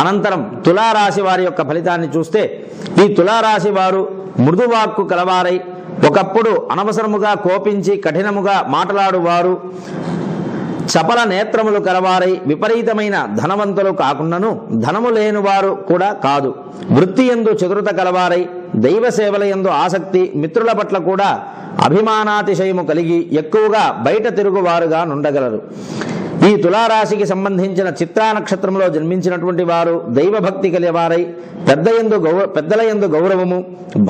అనంతరం తులారాశి వారి యొక్క ఫలితాన్ని చూస్తే ఈ తులారాశి వారు మృదువాక్కు కలవారై ఒకప్పుడు అనవసరముగా కోపించి కఠినముగా మాట్లాడువారు చపల నేత్రములు కలవారై విపరీతమైన ధనవంతులు కాకుండాను ధనము లేనివారు కూడా కాదు. వృత్తి ఎందు చతురత కలవారై దైవ సేవల ఎందు ఆసక్తి మిత్రుల పట్ల కూడా అభిమానాతిశయము కలిగి ఎక్కువగా బయట తిరుగువారుగా నుండగలరు. ఈ తులారాశికి సంబంధించిన చిత్రా నక్షత్రంలో జన్మించినటువంటి వారు దైవభక్తి కలివారై పెద్ద ఎందు గౌర పెద్దల ఎందు గౌరవము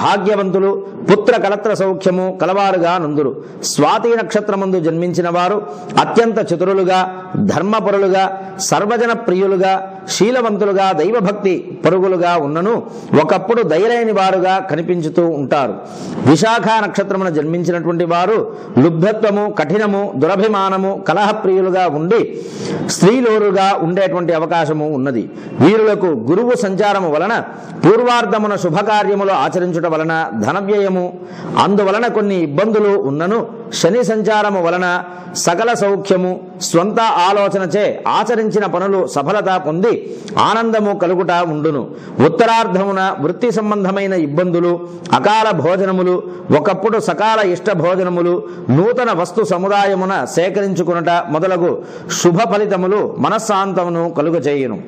భాగ్యవంతులు పుత్ర కలత్ర సౌఖ్యము కలవారుగా నందురు. స్వాతి నక్షత్రమందు జన్మించిన వారు అత్యంత చతురులుగా ధర్మపరులుగా సర్వజన ప్రియులుగా శీలవంతులుగా దైవభక్తి పరుగులుగా ఉన్నను ఒకప్పుడు దయలేని వారుగా కనిపించుతూ ఉంటారు. విశాఖ నక్షత్రమున జన్మించినటువంటి వారు లుబ్ధత్వము కఠినము దురభిమానము కలహప్రియులుగా ఉండి స్త్రీలోరుగా ఉండేటువంటి అవకాశము ఉన్నది. వీరులకు గురువు సంచారము వలన పూర్వార్ధమున శుభకార్యములు ఆచరించుట వలన ధనవ్యయము అందువలన కొన్ని ఇబ్బందులు ఉన్నను శని సంచారము వలన సకల సౌఖ్యము స్వంత ఆలోచనచే ఆచరించిన పనులు సఫలత పొంది ఆనందము కలుగుట ఉండును. ఉత్తరార్ధమున వృత్తి సంబంధమైన ఇబ్బందులు అకాల భోజనములు ఒకప్పుడు సకాల ఇష్ట భోజనములు నూతన వస్తు సముదాయమున సేకరించుకునుట మొదలగు శుభ ఫలితములు మనశ్శాంతమును కలుగచేయును